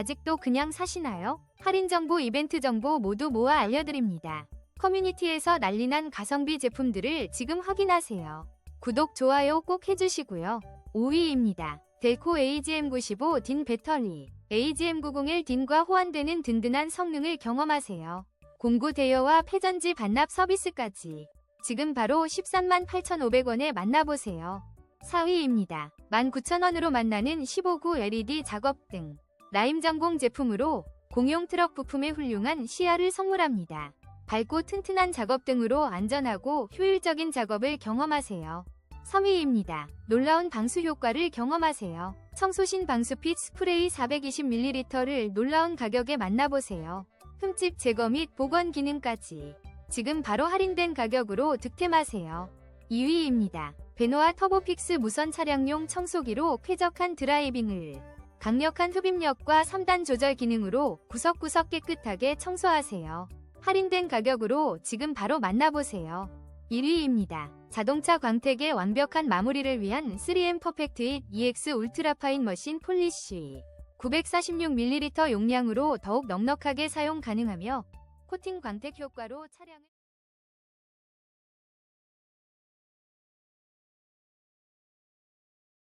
아직도 그냥 사시나요? 할인 정보, 이벤트 정보 모두 모아 알려드립니다. 커뮤니티에서 난리난 가성비 제품들을 지금 확인하세요. 구독, 좋아요 꼭 해주시고요. 5위입니다. 델코 AGM95 딘 배터리. AGM901 딘과 호환되는 든든한 성능을 경험하세요. 공구 대여와 패전지 반납 서비스까지. 지금 바로 13만 8,500원에 만나보세요. 4위입니다. 19,000원으로 만나는 15구 LED 작업 등 라임 전공 제품으로 공용 트럭 부품에 훌륭한 시야를 선물합니다. 밝고 튼튼한 작업 등으로 안전하고 효율적인 작업을 경험하세요. 3위입니다. 놀라운 방수 효과를 경험하세요. 청소신 방수핏 스프레이 420ml를 놀라운 가격에 만나보세요. 흠집 제거 및 보건 기능까지. 지금 바로 할인된 가격으로 득템하세요. 2위입니다. 베노아 터보픽스 무선 차량용 청소기로 쾌적한 드라이빙을 강력한 흡입력과 3단 조절 기능으로 구석구석 깨끗하게 청소하세요. 할인된 가격으로 지금 바로 만나보세요. 1위입니다. 자동차 광택의 완벽한 마무리를 위한 3M 퍼펙트 잇 EX 울트라 파인 머신 폴리쉬 946ml 용량으로 더욱 넉넉하게 사용 가능하며 코팅 광택 효과로 차량을